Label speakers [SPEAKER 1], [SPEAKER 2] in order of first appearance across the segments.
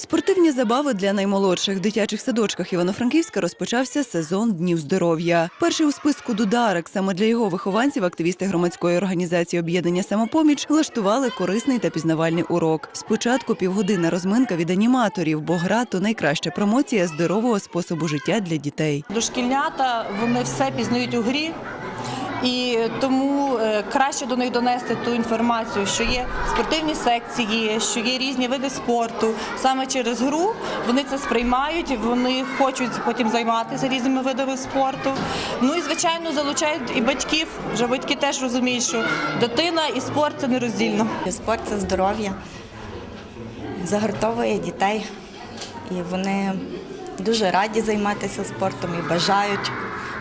[SPEAKER 1] Спортивні забави для наймолодших в дитячих садочках Івано-Франківська розпочався сезон днів здоров'я. Перший у списку Дударик саме для його вихованців активісти громадської організації об'єднання самопоміч влаштували корисний та пізнавальний урок. Спочатку півгодинна розминка від аніматорів, бо гра то найкраща промоція здорового способу життя для дітей.
[SPEAKER 2] Дошкільнята вони все пізнають у грі. І тому е, краще до них донести ту інформацію, що є спортивні секції, що є різні види спорту. Саме через гру вони це сприймають, вони хочуть потім займатися різними видами спорту. Ну і звичайно залучають і батьків. Вже батьки теж розуміють, що дитина і спорт це нероздільно.
[SPEAKER 3] Спорт це здоров'я, загартовує дітей, і вони дуже раді займатися спортом і бажають.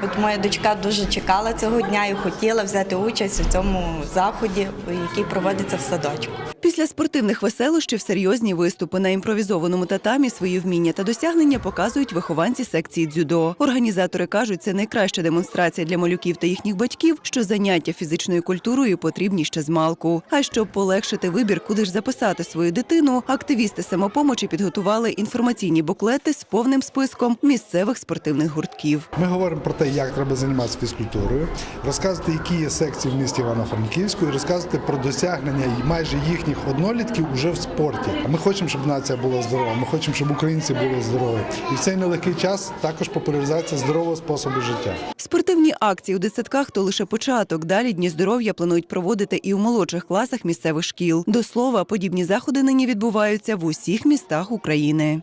[SPEAKER 3] От моя дочка дуже чекала цього дня і хотіла взяти участь у цьому заході, який проводиться в садочку.
[SPEAKER 1] Після спортивних веселощів серйозні виступи на імпровізованому татамі свої вміння та досягнення показують вихованці секції дзюдо. Організатори кажуть, це найкраща демонстрація для малюків та їхніх батьків, що заняття фізичною культурою потрібні ще з малку. А щоб полегшити вибір, куди ж записати свою дитину, активісти самопомочі підготували інформаційні буклети з повним списком місцевих спортивних гуртків.
[SPEAKER 4] Ми говоримо про те, як треба займатися фізкультурою, розказувати, які є секції в місті Івано-Франківську, і розказувати про досягнення майже їхніх однолітків уже в спорті. Ми хочемо, щоб нація була здорова. Ми хочемо, щоб українці були здорові. І в цей нелегкий час також популяризація здорового способу життя.
[SPEAKER 1] Спортивні акції у дитсадках то лише початок. Далі дні здоров'я планують проводити і у молодших класах місцевих шкіл. До слова, подібні заходи нині відбуваються в усіх містах України.